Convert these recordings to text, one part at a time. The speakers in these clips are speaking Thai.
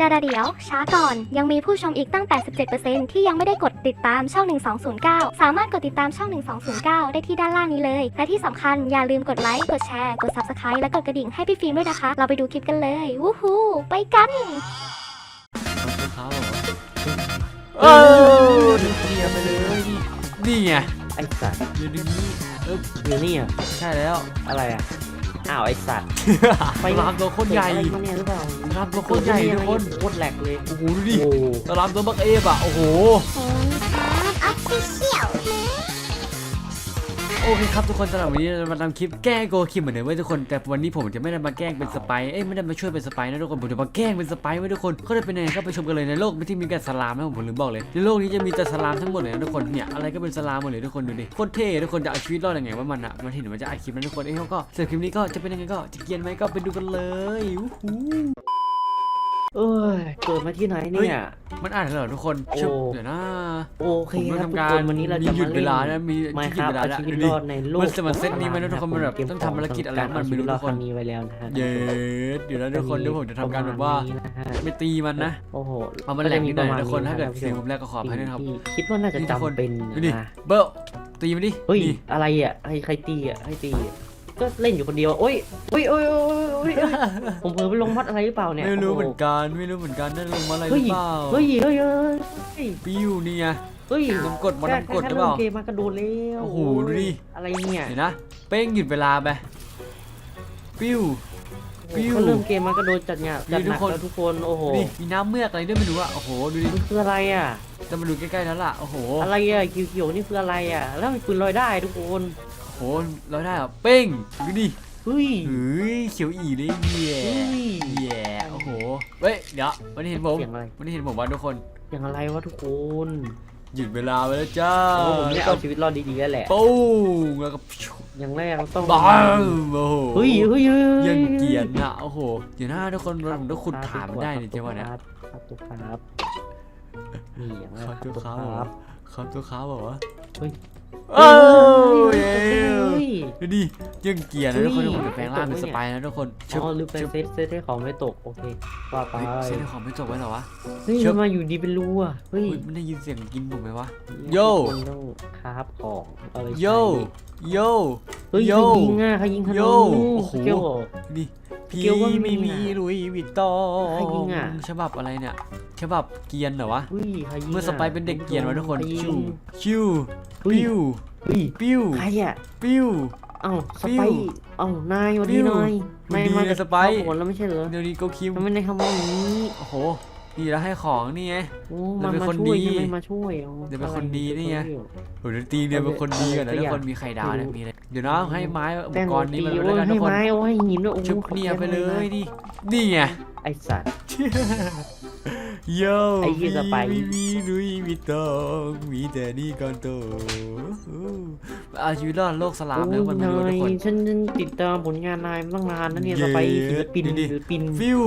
แต่เดี๋ยว ช้าก่อน ยังมีผู้ชมอีกตั้ง 87%ที่ยังไม่ได้กดติดตามช่อง 1209 สามารถกดติดตามช่อง 1209 ได้ที่ด้านล่างนี้เลย และที่สำคัญอย่าลืมกดไลค์ กดแชร์ กด Subscribe และกดกระดิ่งให้พี่ฟิล์มด้วยนะคะ เราไปดูคลิปกันเลย วู้ฮู้ไปกันเขาเออเคลียร์ไปเลยนี่ไงไอ้สัตว์อยู่ตรงนี้เอออยู่นี่อะใช่แล้วอะไรอะ อ้าวไอ้สัตว์ไปรามตัวโคตรใหญ่เด็กอะไรมาเนี่ยหรือเปล่ารามตัวโคตรใหญ่ทุกคนโคตรแหลกเลยโอ้โหดูดิโอ้ตารามตัวบักเอฟอะโอ้โห โอเคครับทุกคนสำหรับวันนี้เรามาทำคลิปแกล้งโกคิมเหมือนเดิมเว้ทุกคนแต่วันนี้ผมจะไม่ได้มาแกล้งเป็นสไปเอ้ยไม่ได้มาช่วยเป็นสไปนะทุกคนผมจะมาแกล้งเป็นสไปไว้ทุกคนก็จะเป็นยังไงก็ไปชมกันเลยในโลกที่มีแต่สลามนะผมผมลืมบอกเลยในโลกนี้จะมีแต่สลามทั้งหมดเลยนะทุกคนเนี่ยอะไรก็เป็นสลามหมดเลยทุกคนดูดิโคตรเท่ทุกคนจะเอาชีวิตรอดยังไงว่ามันอะมันเห็นมันจะอัดคลิปนะทุกคนเอ้ยเขาก็เสร็จคลิปนี้ก็จะเป็นยังไงก็จะเกรียนไหมก็ไปดูกันเลยอู้หู เอ้ยเกิดมาที่ไหนเนี่ย มันอ่านเหรอทุกคนโอ้ชุบเดี๋ยวนะโอเคผมครับทำทุกการคนวันนี้เราจะหยุมาดเล่นเวลานะมีไม่ที่หคยุดรับเวลาเอาแล้วชีวิตดูรดิ อดในโลกมันจะมาเซตนี้ไหมนะทุกคนมันแบบเกต้องทำภารกิจอะไรมันไม่รู้เาทุกคนชีวิตรอดนี้ไว้แล้วนะฮะเย็ดเดี๋ยวนะทุกคนเดี๋ยวผมจะทำการแบบว่าประมณนี้นะฮะไม่ตีมันนะ โอ้โหเอามันแหลกนิดหน่อยนะทุกคนก็ถ้าจะเกิดมีเสียงปผมแรกก็ขออภัยด้วยนะครับ ที่คิดว่าน่าจะนี่ทุกคน จำเป็นดูดินะเบิร์ตีมันดิเฮ้ยนี่อะไรอะให้ใครตีอะให้ตีอะ ก็เล่นอยู่คนเดียวโอ้ยโอ้ยโอ้ยโอ้ยโอ้ยโอ้ยผมเผลอไปลงมัดอะไรหรือเปล่าเนี่ยไม่รู้โโเหมือนกันไม่รู้เหมือนกันนั่นลงมาอะไรหเฮ้รืยอเปล่าเฮ้ยเฮ้ยเฮ้ยเฮ้ยปิ้วนี่ไงเฮ้ยน้ำกรดมันแค่น้ำกรดหแค่รือเปล่าเล่นเกมมากระโดดแล้วโอ้โหดูดิ อะไรเนี่ยเห็นนะ เป้งหยุดเวลาไปปิ้ว ปิ้วเขาเริ่มเกมมากระโดดจัดเนี่ยนี่จัดหนักทุกคน แล้วทุกคนโอ้โหดูดิมีน้ำเมือกอะไรด้วยไม่รู้อะโอ้โหดูดิมันคืออะไรอะ จะมาดูใกล้ๆแล้วล่ะโอ้โหอะไรอะเขียวๆนี่คืออะไรอะ แล้วมันปืนลอยได้ทุกคน โอ้โหเราได้เหรอเป้งดูดิเฮ้ยเฮ้ยเขียวอีเลยแย่เฮ้ยแย่โอ้โหเฮ้ยเดี๋ยววันนี้เห็นผมเสียงอะไร วันนี้เห็นผมว่าทุกคนอย่างอะไรวะทุกคนหยุดเวลาไปแล้วจ้าโอ้ผมเนี่ยเอาชีวิตรอดดีๆแล้วแหละ ปุ้งแล้วก็อย่างแรกเราต้องบ้างโอ้โหเฮ้ยเฮ้ยเฮ้ยยังเกรียนอะโอ้โหเดี๋ยวหน้าทุกคนผมต้องขุดถามได้เนี่ยเจ้าวันเนี่ย ครับครับทุกครับนี่อย่างแรกครับทุกครับครับ ครับตัวค้าบอกว่าเฮ้ย โอ้ยเฮ้ยดูดิยังเกรียนนะทุกคนเฮ้ยผมจะแปลงร่างเป็นสไปร์นะทุกคนอ๋อลืมไปเซตเซตให้ของไม่ตกโอเคว่าไปเฮ้ยเส้นของไม่จบไว้เหรอวะ เฮ้ยเชิบมันมาอยู่ดีเป็นรูอะเฮ้ยอุ๊ยมันได้ยินเสียงกินผมไหมวะ โยโย่คนต้องคราฟของเอาไปใช้โยโย เฮ้ยโย่ใครยิงอะใครยิงธโย่นูโอ้โหเกี่ยวนี่ พี่เกี่ยวว่ามีไม่มีน่ะลุยวิตตองใครยิงอะ ฉบับอะไรเนี่ย ฉบับเกรียนเหรอวะเฮ้ยใครยิงเมื่อสไปร์เป็นเด็กเกรียนวะทุกคน ใรยิงชิวชิวเฮ้ยปิ้วเฮ้ยปิ้วใครอะปิ้ว เอ้าสปิ้ไปวร์เอ้านายวันปิ้นี้วนายวันนายดีมานะสไปร์ผลแล้วไม่ใช่เหรอเดี๋ยวนี้โกคิมทำไมในคำว่าอย่างนี้ โอ้โห นี่แล้วให้ของนี่ไง โอ้เดี๋มายวเป็นมาคนช่วยดีใช่ไหมมาช่วยอาเดี๋ยวเป็นคนดีนี่ไง ช่วยโอ้โหเดี๋ยวตีเนี่ยเป็นคนดีก่อนนะเอาเลยทุกคนมีไข่ดาวเนี่ยมีอะไรเดี๋ยวนะให้ไม้อุปแป้งกโรรณ์นี้ตีมาโอ้แล้วยกันทุให้กคนไม้โอ้ยให้หินด้วยโอ้ชุบขอบเนี่ยใจไปเลมากยดินี่ไง ไอสัตว์ โย่ไอ้เหี้ยสไปร์มีมีลุยมีตองมีแต่นี่ก่อนโตเอาชีวิตรอดโลกสลามแล้วมันไม่โอ้รู้ยทุกคนนายฉันติดตามผลงานนายมาตั้งนานนะเนี่ยเย้สไปร์ศิลปินดูดิ ศิลปินฟิว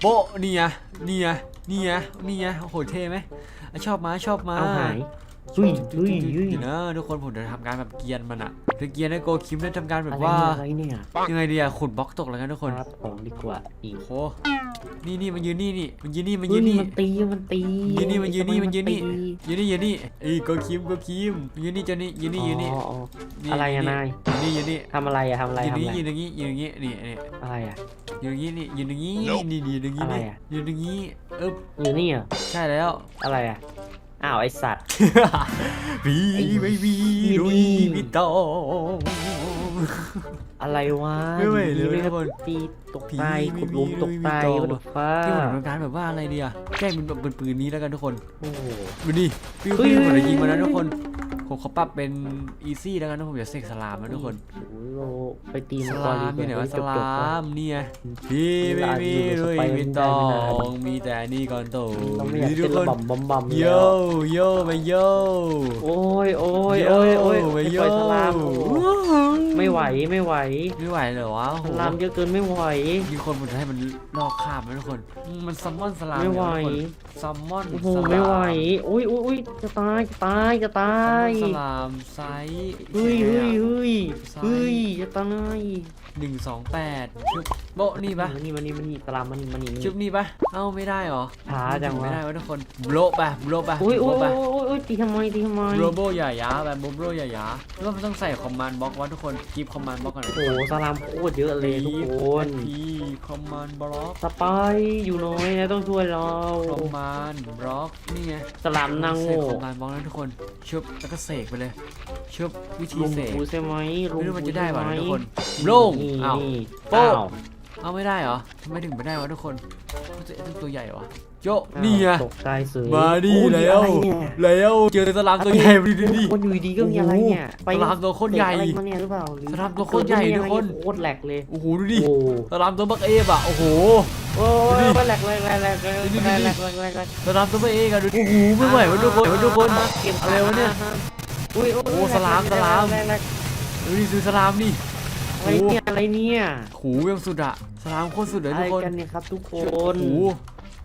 โปะนี่ไงนี่ไงนี่ไงนี่ไงโอ้โหเท่ไหมอะชอบมาชอบมาเอาหายเฮ้ยเฮ้ยเฮ้ยเดี๋ยวนะทุกคนผมจะทำการแบบเกรียนมันอะคือเกรียนให้โกคิมได้ทำการแบบอะไรว่าเนี่ยอะไรเนี่ยยังไงดีอะขุดบล็อกตกแล้วกันทุกคนครับของดีกว่าอีกโอ้โหนี่นี่มันยืนนี่นี่มันยืนนี่มันเฮ้ยืยนนี่ มันตีมันตียืนนี่มันยืนนี่มันยืนนี่ทำไยืนนี่ยืนนี่เอ้ยโกคิมโกคิมยืนนี่เจ้านี่ยืนนี่ยืนนี่อ๋ออ๋อนี่อะไรอะนายยืนนี่ยืนนี่ทำอะไรอะทำอะไรยืนทำนี่อะไรยืนอย่างงี้ยืนอย่างงี้นี่นี่อะไรอะ ยืนอย่างงี้นี่ยืนอย่างงี้นี่นี่ยืนอย่างงี้อะไรนี่อะ ยืนอย่างงี้เอ๊บอยู่นี่เหรอใช่แล้ว อะไรอะอ้าวไอสัตว์ วีไอ้ไม่วีนี่ลุยวิตอง อะไรวะไม่ไหวเลยดีๆทุกคนตีตกผีตายไม่ขุดหลุมมีตกตายไม่มีวัต่อดฟ้าที่ผมทำการแบบว่าอะไรดีอะแกล้งเป็นแบบเป็นปืนนี้แล้วกันทุกคน โอ้โห ดูดิปิ้วเฮ้ยปิ้วผมจะยิงมาแล้วทุกคน ผมเขาปรับเป็นอีซี่แล้วกันนะผมจะเสกสลามนะทุกคน โอ้โหเราไปตีสมันก่อนลามดีมีไหนกวะว่าสจบลๆก่อานมเนี่ยพี่เวไม่ลามีอยู่กับด้วยสไปร์ไม่มันต้อได้ไม่นานงมีแต่นี่ก่อนโตเราไม่อยากทุเต้กนคระนบำบำบำโยแล้วโยไปโยโอ้ยโอ้ยโอ้ยโอ้ยไปไปโยปล่อยสลามโอ้โห ไม่ไหวไม่ไหวไม่ไหวเหรอวะโอ้สโหลามเยอะเกินไม่ไหว มีคนมันจะให้มันลอกข้ามไหมทุกคนอืมมันซัมมอนสลามไม่ไหวเนี่ยทุกคนซัมมอนโอ้โหสลามไม่ไหวโอ้ยโอ้ยโอ้ยจะตายจะตายจะตาซัมมอนยสลามไซส์เฮ้ยเฮ้ยเฮ้ยไซส์เฮ้ยจะตายหนึ่งสองแปดชึบโบะนี่ปะมันนี่มันนี่มันนี่สลามมันนี่มันนี่มันชุบนี่นี่ปะเอ้าไม่ได้เหรอช้าจังไม่วะได้วะทุกคนโบะปะโบะปะอุ้ยโบอุ้ยะปะ อุ้ยอุ้ยตีทำไมตีทำไม โรโบอย่ายาแบบโบโบอย่ายาแล้วก็มันต้องใส่คอมมานด์บล็อกวะทุกคนกีบคอมมานด์บล็อกกันโอ้โหสลามโคตรเยอะเลยทุกคนพีคอมมานด์บล็อกสไปร์อยู่น้อยนะต้องช่วยเราคอมมานด์บล็อกนี่ไงสลามนางเสโง่กคอมมานด์บล็อกนะทุกคนชุบแล้วก็เสกไปเลยชุบวิธีลุงเสกกูใช่ไหมลุงไม่รู้มันจะได้ป่ะใช่หทุกคนโล่งนี่อ้าวนี่โป้อ้าวเอาไม่ได้เหรอทำไมถึงไม่ได้วะทุกคนมันจะต้องตัวใหญ่วะ โยนี่ไงตกใจเสือมาดิโอ้ยแล้วอะไรเนี่ยแล้วเจอสลามตัวใหญ่ดิดิดิคนอยู่ดีๆก็มีอะไรเนี่ยโอ้โหสลามตัวโคตรใหญ่เตะอะไรมาเนี่ยหรือเปล่าหรือสลามตัวโคตรใหญ่ทุกคนโคตรแหลกเลยโอ้โหดูดิโอ้สลามตัวบักเอฟอะโอ้โหโอ้ดูยดิมันแหลกแหลกแหลกแหลกแหลกดูดิแหลกแหลกแหลกแหลกแหลกสลามตัวบักเอกันดูโอ้โหไม่ไหววะทุกคนวะทุกคนเก็บอะไรวะเนี่ยอุ้ยโอ้สลามสลามแหกแหลกดูดิดูสลามนี่อะไรเนี่ยอะไรเนี่ยโหยังสุดอะสลามโคตรสุดเลยอะไรทุกคนกันเนี่ยครับทุกคโอ้นโห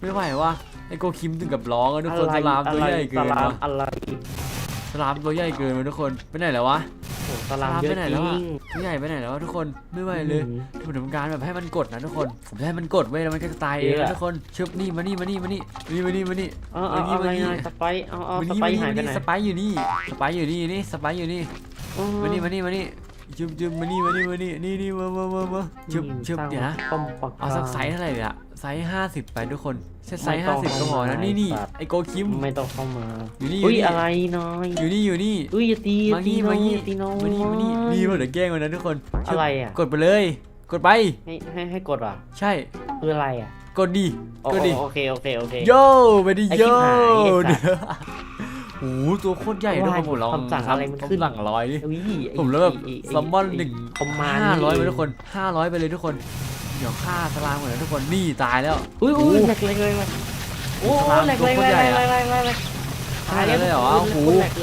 ไม่ไหววะไอโกคิมถึงกับร้องอะทุกคนสลามตัวใหญ่เกินสลามวะอะไรสลามตัวใหญ่เกินวะทุกคนไปไหนแล้ววะโอ้สลามสลามเยไปอะไหนจแล้วริอะงตัวใหญ่ไปไหนแล้ววะทุกคนไม่ไหวเลยอืมผมทำการแบบให้มันกดนะทุกคนผมจะให้มันกดไว้ยแล้วมันก็จะตายเองเยนะอะทุกคนชึบนี่มานี่มานี่มานี่นี่มานี่มานี่เอาเอาวันนี้เอาอะไรวันนี้นะสไปร์เอาเอามาสนี่ไปมาร์นี่หายมาไปนี่ไหนสไปร์อยู่นี่สไปร์อยู่นี่นี่สไปร์อยู่นี่อ๋อมานี่มานี่มานี่จุบจุบมานี่มานี่มานี่นี่นี่มามามามาชึบชึบสร้างเดี๋ยวนะป้อมปราเอาสักไซส์รเท่าไหร่เนี่ยไซส์ห้าสิบไปทุกคนใช่ไซส์ไม่ต้ห้าองสิบก็พอนะเข้ามานี่นี่สัตว์ไอโกคิม ไม่ต้องเข้ามาอยู่นี่ออุ้ยู่ยนี่ อะไรน้อยอยู่นี่อยู่นี่อุ้ยอย่าตีมานี่อย่มาตีนี่น้อยอย่าตีน้อยมานี่มานี่นี่มาเดี๋ยวแกล้งมันนะทุกคนชึบอะไรอะกดไปเลย กดไป ให้ให้ให้กดว่ะใช่ คืออะไรอะกดดีอ๋อกดดีโอเคโอเคโอเค โย่ไปดิไอ้โย่ชิบหายไอ้สัตว์เดี๋ยวโอ้โหตัวโคตรใหญ่ด้วยว่าผมลองคำสั่งอะไรมันขึ้นคำสั่งร้อยดิ อุ้ยไอ้ผมแล้วแบบไไซัมมอนหนึ่งคอมมานห้าร้อยไปทุกคนห้าร้อยไปเลยทุกคน เดี๋ยวฆ่าสลามก่อนนะทุกคนนี่ตายแล้วอุ้ยอุ้ยโอ้โหแหลกเลยเลยโอ้สลามแหลกเลยตัวโคตรแหลใหญ่กอะเลยแหลกเลยแหลกตายแล้วเลยเหรอทุกคนโอ้โหแหลกเล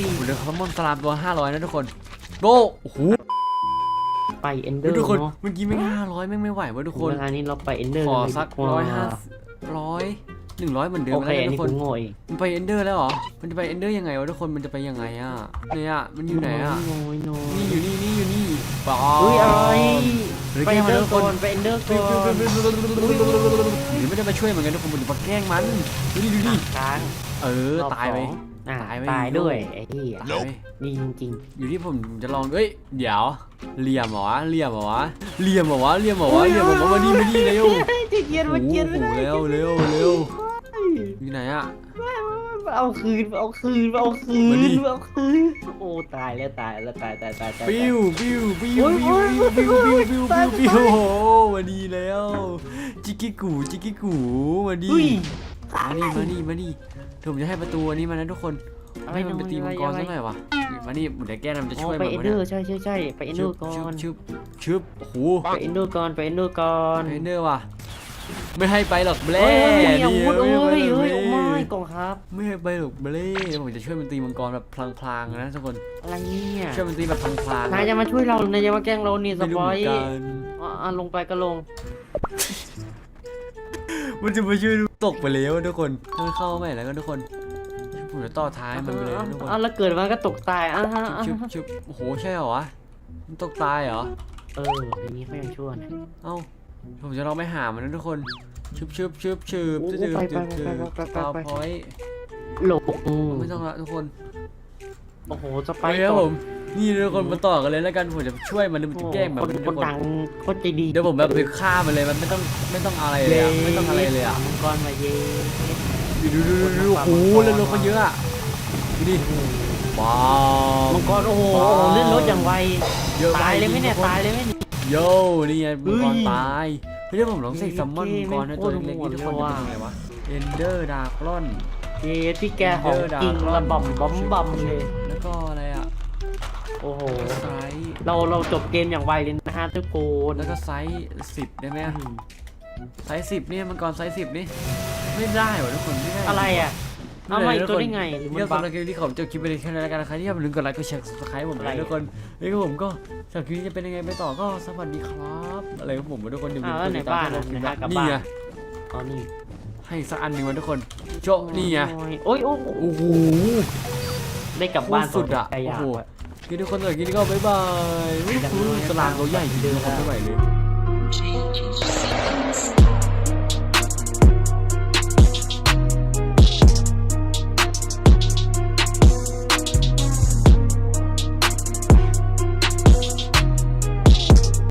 ยผมเดี๋ยวซัมมอนสลามตัวห้าร้อยนะทุกคนโบโอ้โหไปเอนเดอดูร์ทุกคนเนาะเมื่อกี้ไม่ห้าร้อยแม่งไม่ไหวเวะทุกคนเวลานี้เราไปเอนเดอร์ขอสักดีว่าร้อยห้าร้อยหนึ่งร้อยเหมือนเดิมโอแล้วเคกันอันทุนี้กคนกูโง่เองมันไปเอนเดอร์แล้วเหรอ มันจะไปเอนเดอร์ยังไงวะทุกคน มันจะไปยังไงอะเนี่ยมันอยู่ไหนอะน้อยน้อยนี่อยู่นี่นี่อยู่นี่ปออุ้ยอะไร หรือไปแกล้เองนมันเดอทุกคนร์ก่อนไปเอนเดอร์หรืก่อนอไม่ได้มาช่วยเหมือนกันทุกคนผมจะมาแกล้งมันดูดิดูดิค้างเออรอบตายไปสองอะตายไปตายด้วยไอ้เหี้ยตายไปดีจริงอยู่ที่ผมจะลองเอ้ยเดี๋ยวเหลี่ยมเหรอวะเหลี่ยมเหรอวะเหลี่ยมเหรอวะเหลี่ยมเหรอวะเหลี่ยมเหรอวะมานี่มานี่เร็ว ๆจะเกียนโอ้มาโหเกียนไม่ได้เร็วเร็วเร็วอยู่ไหนอะ เอาคืนเอาคืนเอาคืมาดินเอาคืนโอ้ตายแล้วตายแล้วตายตายตายตายปิ้วปิ้วปิ้วโอ้ยปิ้วโอ้ยปิ้วปิ้วปิ้วตายปิ้วตายปิ้วโอ้โหมาดีแล้วจิกกิกูจิกกิกูมาดีอุ้ยมานี่มานี่มานี่เดี๋ยวผมจะให้ประตูอันนี้มานะทุกคนอะไรให้มันไปตีมังกรอะไรสักหน่อยวะมานี่เดี๋ยวแกมันจะอ๋ช่อวยไปมันเอนวะเดอเนี่ยร์ใช่ใช่ใช่ไปเอนเดอร์ก่อนชึบชึบโอ้โหไปเอนเดอร์ก่อนไปเอนเดอร์ก่อนเทรนเนอร์ว่ะไม่ให้ไปหรอกเบลเฮ้ยอย่านี่พูดเอ้ย ครับไม่ให้ไปหรอกเบลผมจะช่วยมันตีมังกรแบบพลางๆนะทุกคนอะไรเนี่ยช่วยมันตีแบบพลางๆนายจะมาช่วยเรานายจะมาแกล้งเรานี่สไม่รู้ปเหอมืยอนกันอะอะลงไปก็ลง มันจะมาช่วยตกไปแล้วทุกคนถ้ามันเข้าใหม่แล้วก็ทุกคนผมจะต่อท้ายมันไปเลยทุกคนอะแล้วเกิดมาก็ตกตายอะฮะอะชึบฮะชึบโอ้โหใช่เหรอวะมันตกตายเหรอเอออย่างนี้เขายังชั่วนะเอ้า ผมจะลองไปหามันนะทุกคนชึบชึบชึบชึบโอ้ชึบไปชึบไปชึบไปไปไป ตาไปพอยต์หลบไม่ต้องละทุกคนโอ้โหสไปไปครับผมนี่ทุกคนมาต่อกันเลยแล้วกันผมจะช่วยมันมันจะแกล้งแบบคนนี้คทุนกคนดังโคตรใจดีเดี๋ยวผมแบบไปฆ่ามันเลยมันไม่ต้องไม่ต้องอะไรเลยอะไม่ต้องอะไรเลยอะมังกรมาเย่ดูดูดูดูโอ้โหเล่นรถเขาเยอะอะดูดิว้าว มังกรโอ้โหเลื่อนรถอย่างไวเยอะตายเลยไหมเนี่ยทุกคตายเลยไหมเนี่ย โย่นี่ไงมังกรเฮ้ยตายเฮ้ยเดี๋ยวผมลองเสกซัมมอนเฮ้มัยงกรให้ตัวโคตรเล็กๆนี่ทุกคนโหดจะเลยว่ะเป็นยังไงวะเอนเดอร์ดาร์กลอนเย่ที่แกของจริงระบำบำบำเลย แล้วก็อะไรอะโอ้โห ไซส์เราเราจบเกมอย่างไวเลยนะฮะทุกคนแล้วก็ไซส์สิบได้ไหมอืมไซส์สิบนี่มังกรไซส์สิบนี่ไม่ได้หรอทุกคนไม่ได้อะไรอะ เอามาอีกตัวได้ไงหรือมัเรื่อนงบัสำกหรับคลิปที่ผมจะคลิปไปเลยแค่นั้นแล้วกันนะครับที่อย่าลืมกดไลค์กดแชร์กด subscribe ผมอะไรนะทุกคนเฮ้ยผมก็สำหรับคลิปนี้จะเป็นยังไงไปต่อก็สวัสดีครับอะไรของผมทุกคนอย่าลืมอ้าวกแล้วไหนดติดตามบ้านให้อะผมไหนนะฮะกลับนี่บ้าน ไงอ๋อนี่ให้อีกสักอันหนึ่งวันทุกคนโจนี่ไงโอ้ยโอ้ยโอ้ยโอ้โห ได้กลับบ้านโคตรสุดอะใจอยากโอ้โหอะกินทุกคนเลยกินก็บ๊ายบายอย่างน้อยสลามเขาใหญ่จริงๆผมไม่ไหวเลย